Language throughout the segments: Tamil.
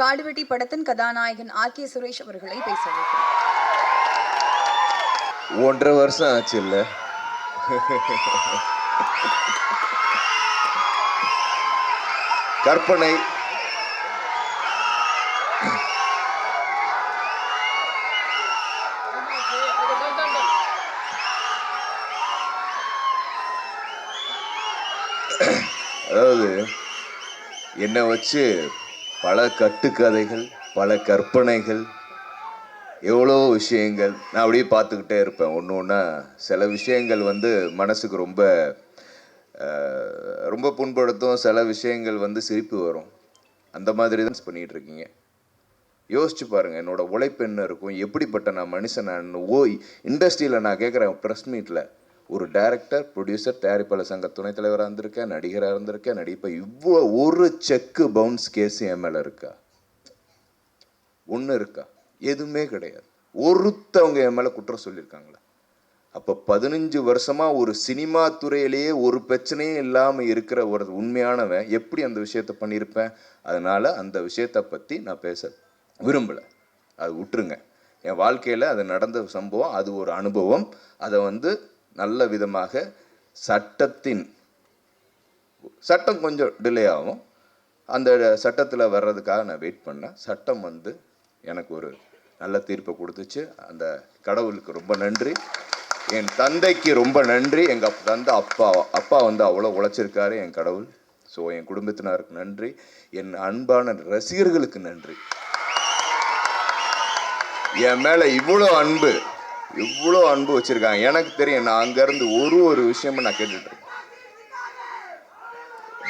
காடுவெட்டி படத்தின் கதாநாயகன் ஆர் கே சுரேஷ் அவர்களை பேச ஒன்றரை வருஷம் ஆச்சு இல்ல? கற்பனை. அதாவது என்னை வச்சு பல கட்டுக்கதைகள் பல கற்பனைகள் எவ்வளோ விஷயங்கள். நான் அப்படியே பார்த்துக்கிட்டே இருப்பேன். ஒன்று ஒன்றா சில விஷயங்கள் வந்து மனசுக்கு ரொம்ப ரொம்ப புண்படுத்தும். சில விஷயங்கள் வந்து சிரிப்பு வரும். அந்த மாதிரி தான் பண்ணிகிட்டு இருக்கீங்க. யோசிச்சு பாருங்கள் என்னோடய உழைப்பு என்ன இருக்கும்? எப்படிப்பட்ட நான் மனுஷன்? நான் ஓய் இண்டஸ்ட்ரியில் நான் கேட்குறேன் ப்ரெஸ் மீட்டில் ஒரு டைரக்டர் ப்ரொடியூசர் தயாரிப்பாளர் சங்க துணைத் தலைவராக இருந்திருக்கேன் நடிகராக இருந்திருக்கேன் நடிப்பை இவ்வளோ ஒரு செக்கு பவுன்ஸ் கேஸ் என் மேலே இருக்கா? ஒன்று இருக்கா? எதுவுமே கிடையாது. ஒருத்தவங்க என் மேலே குற்றம் சொல்லியிருக்காங்களா? அப்போ பதினஞ்சு வருஷமாக ஒரு சினிமா துறையிலேயே ஒரு பிரச்சனையும் இல்லாமல் இருக்கிற ஒரு உண்மையானவன் எப்படி அந்த விஷயத்த பண்ணியிருப்பேன்? அதனால் அந்த விஷயத்தை பற்றி நான் பேச விரும்பலை. அது விட்டுருங்க என் வாழ்க்கையில் அது நடந்த சம்பவம் அது ஒரு அனுபவம். அதை வந்து நல்ல விதமாக சட்டத்தின் சட்டம் கொஞ்சம் டிலே ஆகும். அந்த சட்டத்தில் வர்றதுக்காக நான் வெயிட் பண்ணேன். சட்டம் வந்து எனக்கு ஒரு நல்ல தீர்ப்பை கொடுத்துச்சு. அந்த கடவுளுக்கு ரொம்ப நன்றி. என் தந்தைக்கு ரொம்ப நன்றி. எங்கள் தந்தை அப்பா அப்பா வந்து அவ்வளோ உழைச்சிருக்காரு. என் கடவுள் ஸோ என் குடும்பத்தினருக்கு நன்றி. என் அன்பான ரசிகர்களுக்கு நன்றி. என் மேலே இவ்வளோ அன்பு. இவ்வளோ அன்பு வச்சுருக்காங்க. எனக்கு தெரியும் நான் அங்கேருந்து ஒரு ஒரு விஷயமும் நான் கேட்டுட்ருக்கேன்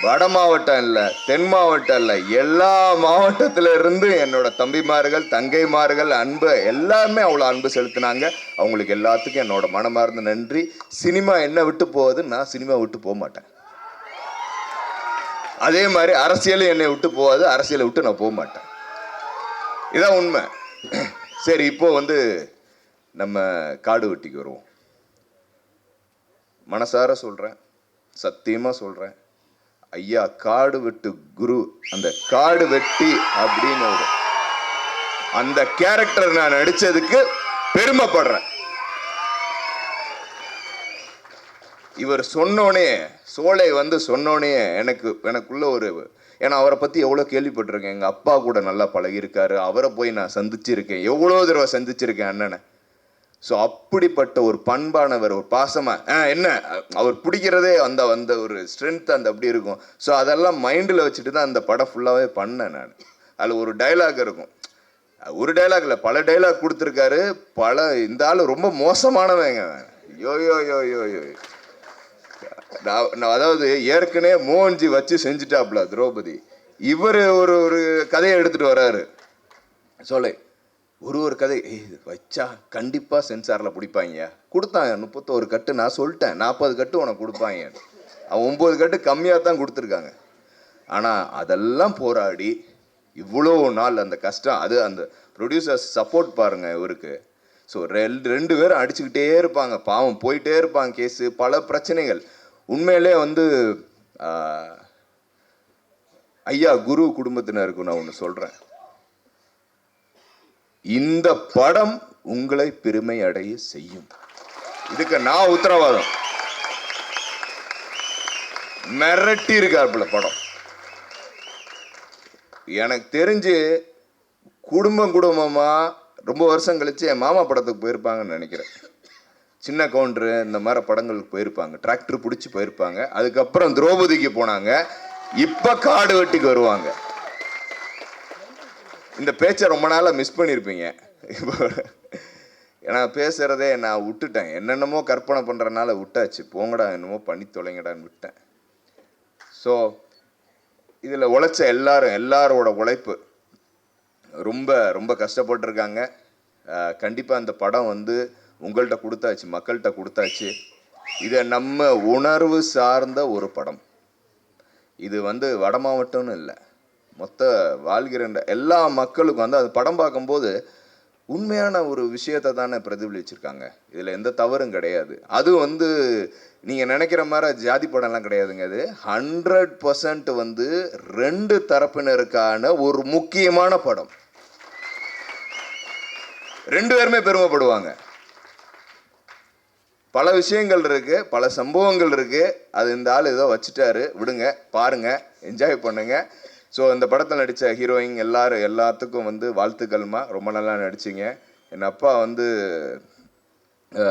வட மாவட்டம் இல்லை தென் மாவட்டம் இல்லை எல்லா மாவட்டத்தில் இருந்து என்னோட தம்பிமார்கள் தங்கைமார்கள் அன்பு எல்லாமே அவ்வளோ அன்பு செலுத்தினாங்க. அவங்களுக்கு எல்லாத்துக்கும் என்னோட மனமார்ந்த நன்றி. சினிமா என்ன விட்டு போகுது? நான் சினிமா விட்டு போக மாட்டேன். அதே மாதிரி அரசியலும் என்னை விட்டு போகாது அரசியலை விட்டு நான் போக மாட்டேன். இதான் உண்மை. சரி இப்போ வந்து நம்ம காடு வெட்டிக்கு வருவோம். மனசார சொல்கிறேன் சத்தியமாக சொல்கிறேன் ஐயா காடு வெட்டு குரு அந்த காடு வெட்டி அப்படின்னு ஒரு அந்த கேரக்டர் நான் நடிச்சதுக்கு பெருமைப்படுறேன். இவர் சொன்னோனே சோலை வந்து சொன்னோனே எனக்கு எனக்குள்ள ஒரு ஏன்னா அவரை பற்றி எவ்வளோ கேள்விப்பட்டிருக்கேன். எங்கள் அப்பா கூட நல்லா பழகியிருக்காரு. அவரை போய் நான் சந்திச்சிருக்கேன். எவ்வளோ தடவை சந்திச்சிருக்கேன் அண்ணனை. ஸோ அப்படிப்பட்ட ஒரு பண்பானவர் ஒரு பாசமாக ஆ என்ன? அவர் பிடிக்கிறதே அந்த அந்த ஒரு ஸ்ட்ரென்த் அந்த அப்படி இருக்கும். ஸோ அதெல்லாம் மைண்டில் வச்சுட்டு தான் அந்த படம் ஃபுல்லாகவே பண்ணேன் நான். அதில் ஒரு டைலாக் இருக்கும். ஒரு டைலாக் இல்லை பல டைலாக் கொடுத்துருக்காரு. பல இந்த ஆள் ரொம்ப மோசமானவங்க. யோ யோ யோ யோ யோ நான் நான் அதாவது ஏற்கனவே மோகன்ஜி வச்சு செஞ்சுட்டாப்ல திரௌபதி. இவர் ஒரு ஒரு கதையை எடுத்துகிட்டு வர்றாரு சொல்லு. ஒரு ஒரு கதை. வச்சா கண்டிப்பாக சென்சாரில் பிடிப்பாங்க கொடுத்தாங்க முப்பத்தோரு கட்டு. நான் சொல்லிட்டேன் நாற்பது கட்டு உனக்கு கொடுப்பாங்க அவன் ஒம்பது கட்டு கம்மியாக தான் கொடுத்துருக்காங்க. ஆனால் அதெல்லாம் போராடி இவ்வளோ நாள் அந்த கஷ்டம் அது அந்த ப்ரொடியூசர்ஸ் சப்போர்ட் பாருங்க இவருக்கு. ஸோ ரெண்டு ரெண்டு பேரும் அடிச்சுக்கிட்டே இருப்பாங்க. பாவம் போயிட்டே இருப்பாங்க கேஸு. பல பிரச்சனைகள். உண்மையிலே வந்து ஐயா குரு குடும்பத்தினருக்கு நான் ஒன்று சொல்கிறேன் இந்த படம் உங்களை பெருமை அடைய செய்யும். இதுக்கு நான் உத்தரவாதம். மிரட்டி இருக்காப்புல படம். எனக்கு தெரிஞ்சு குடும்பம் குடும்பமா ரொம்ப வருஷம் கழிச்சு என் மாமா படத்துக்கு போயிருப்பாங்கன்னு நினைக்கிறேன். சின்ன கவுண்டரு இந்த மாதிரி படங்களுக்கு போயிருப்பாங்க. டிராக்டர் பிடிச்சி போயிருப்பாங்க. அதுக்கப்புறம் திரௌபதிக்கு போனாங்க. இப்ப காடு வெட்டிக்கு வருவாங்க. இந்த பேச்சை ரொம்ப நாளாக மிஸ் பண்ணியிருப்பீங்க இப்போ ஏன்னா பேசுகிறதே நான் விட்டுட்டேன். என்னென்னமோ கற்பனை பண்ணுறனால விட்டாச்சு. போங்கடா என்னமோ பண்ணி தொலைங்கடான்னு விட்டேன். ஸோ இதில் உழைச்ச எல்லாரும் எல்லாரோட உழைப்பு. ரொம்ப ரொம்ப கஷ்டப்பட்டிருக்காங்க. கண்டிப்பாக அந்த படம் வந்து உங்கள்கிட்ட கொடுத்தாச்சு மக்கள்கிட்ட கொடுத்தாச்சு. இதை நம்ம உணர்வு சார்ந்த ஒரு படம். இது வந்து வட மாவட்டம்னு இல்லை. மொத்த வாழ்கிற எல்லா மக்களுக்கும் வந்து அது படம் பார்க்கும்போது உண்மையான ஒரு விஷயத்தை தானே பிரதிபலிச்சிருக்காங்க. இதில் எந்த தவறும் கிடையாது. அது வந்து நீங்கள் நினைக்கிற மாதிரி ஜாதி படம்லாம் கிடையாதுங்க அது ஹண்ட்ரட் பர்சன்ட் வந்து ரெண்டு தரப்பினருக்கான ஒரு முக்கியமான படம். ரெண்டு பேருமே பெருமைப்படுவாங்க. பல விஷயங்கள் இருக்கு பல சம்பவங்கள் இருக்கு. அது இந்த ஆள் ஏதோ வச்சுட்டாரு. விடுங்க பாருங்க என்ஜாய் பண்ணுங்க. ஸோ இந்த படத்தில் நடித்த ஹீரோயின் எல்லாரும் எல்லாத்துக்கும் வந்து வாழ்த்துக்கள்மா. ரொம்ப நல்லா நடிச்சிங்க. என் அப்பா வந்து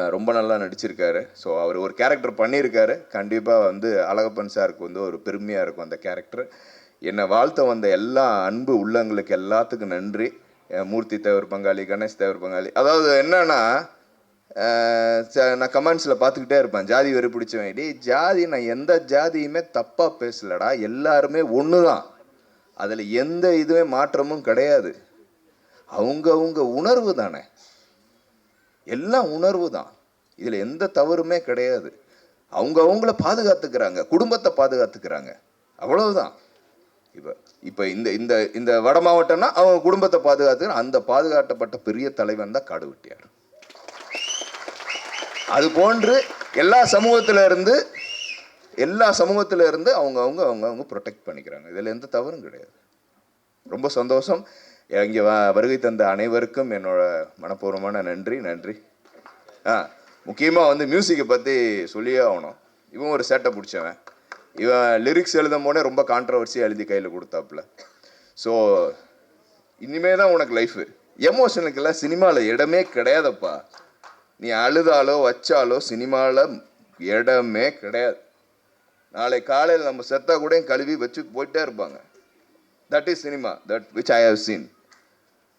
ரொம்ப நல்லா நடிச்சிருக்காரு. ஸோ அவர் ஒரு கேரக்டர் பண்ணியிருக்காரு கண்டிப்பாக வந்து அழகப்பன் சாருக்கு வந்து ஒரு பெருமையாக இருக்கும் அந்த கேரக்டர் என்னை வாழ்த்த வந்த எல்லா அன்பு உள்ளங்களுக்கு எல்லாத்துக்கும் நன்றி. மூர்த்தி தேவர் பங்காளி கணேஷ் தேவர் பங்காளி. அதாவது என்னன்னா ச- நான் கமெண்ட்ஸில் பார்த்துக்கிட்டே இருப்பேன். ஜாதி வெறி பிடிச்சவன். டேய் ஜாதி நான் எந்த ஜாதியுமே தப்பாக பேசலடா. எல்லாருமே ஒன்று தான் அதில் எந்த இதுவே மாற்றமும் கிடையாது. அவங்கவுங்க உணர்வு தானே. எல்லாம் உணர்வு தான். இதில் எந்த தவறுமே கிடையாது. அவங்க அவங்கள பாதுகாத்துக்கிறாங்க. குடும்பத்தை பாதுகாத்துக்கிறாங்க. அவ்வளவுதான். இப்போ இப்போ இந்த இந்த இந்த வட மாவட்டம்னா அவங்க குடும்பத்தை பாதுகாத்துக்கிற அந்த பாதுகாக்கப்பட்ட பெரிய தலைவன் தான் காடுவெட்டியார். அது போன்று எல்லா சமூகத்திலிருந்து எல்லா சமூகத்தில் இருந்து அவங்க அவங்க அவங்க அவங்க ப்ரொடெக்ட் பண்ணிக்கிறாங்க. இதில் எந்த தவறும் கிடையாது. ரொம்ப சந்தோஷம். இங்கே வருகை தந்த அனைவருக்கும் என்னோட மனப்பூர்வமான நன்றி நன்றி. ஆ முக்கியமாக வந்து மியூசிக்கை பற்றி சொல்லியே ஆகணும். இவன் ஒரு சேட்டை பிடிச்சவன். இவன் லிரிக்ஸ் எழுதும் போதே ரொம்ப கான்ட்ரவர்சியாக எழுதி கையில் கொடுத்தாப்புல. ஸோ இனிமே தான் உனக்கு லைஃபு எமோஷனுக்கெல்லாம் சினிமாவில் இடமே கிடையாதப்பா. நீ அழுதாலோ வச்சாலோ சினிமாவில் இடமே கிடையாது. நாளை காலையில் நம்ம செத்தா கூட கழுவி வச்சு போயிட்டே இருப்பாங்க. That is cinema that which I have seen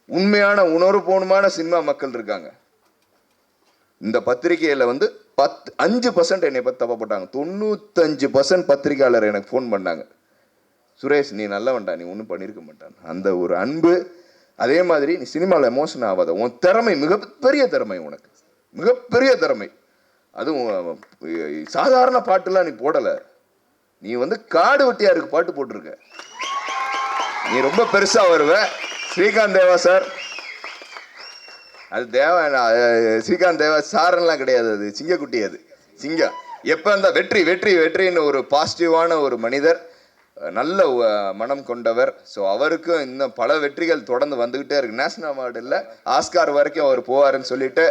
உண்மையான உணர்வுபூர்வமான சினிமா மக்கள் இருக்காங்க. இந்த பத்திரிகையில் வந்து பத்து அஞ்சு பர்சன்ட் என்னை பற்றி தப்பா போட்டாங்க. தொண்ணூத்தஞ்சு பர்சன்ட் பத்திரிகையாளர் எனக்கு ஃபோன் பண்ணாங்க. சுரேஷ் நீ நல்லவன்டா நீ ஒன்றும் பண்ணியிருக்க மாட்டான். அந்த ஒரு அன்பு அதே மாதிரி நீ சினிமாவில் எமோஷன் ஆகாத. உன் திறமை மிகப்பெரிய திறமை உனக்கு. மிகப்பெரிய திறமை. அதுவும் சாதாரண பாட்டுலாம் நீ போடலை. நீ வந்து காடு வெட்டியாருக்கு பாட்டு போட்டிருக்க. நீ ரொம்ப பெருசா வருவ. ஸ்ரீகாந்த் தேவா சார். அது தேவா ஸ்ரீகாந்த் தேவா சாரெல்லாம் கிடையாது அது. சிங்கக்குட்டி அது. சிங்கம் எப்போ அந்த வெற்றி வெற்றி வெற்றின்னு ஒரு பாசிட்டிவான ஒரு மனிதர் நல்ல மனம் கொண்டவர். ஸோ அவருக்கும் இன்னும் பல வெற்றிகள் தொடர்ந்து வந்துக்கிட்டே இருக்கு. நேஷனல் அவார்டு ஆஸ்கார் வரைக்கும் அவர் போவாருன்னு சொல்லிட்டு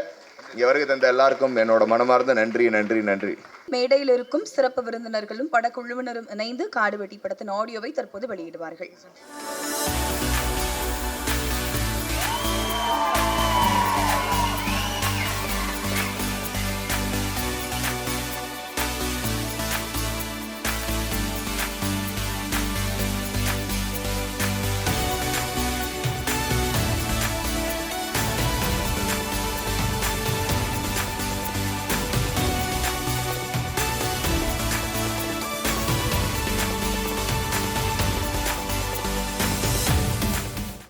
இங்கே வருகை தந்த எல்லாருக்கும் என்னோட மனமார்ந்த நன்றி நன்றி நன்றி. மேடையில் இருக்கும் சிறப்பு விருந்தினர்களும் படக்குழுவினரும் இணைந்து காடுவெட்டி படத்தின் ஆடியோவை தற்போது வெளியிடுவார்கள்.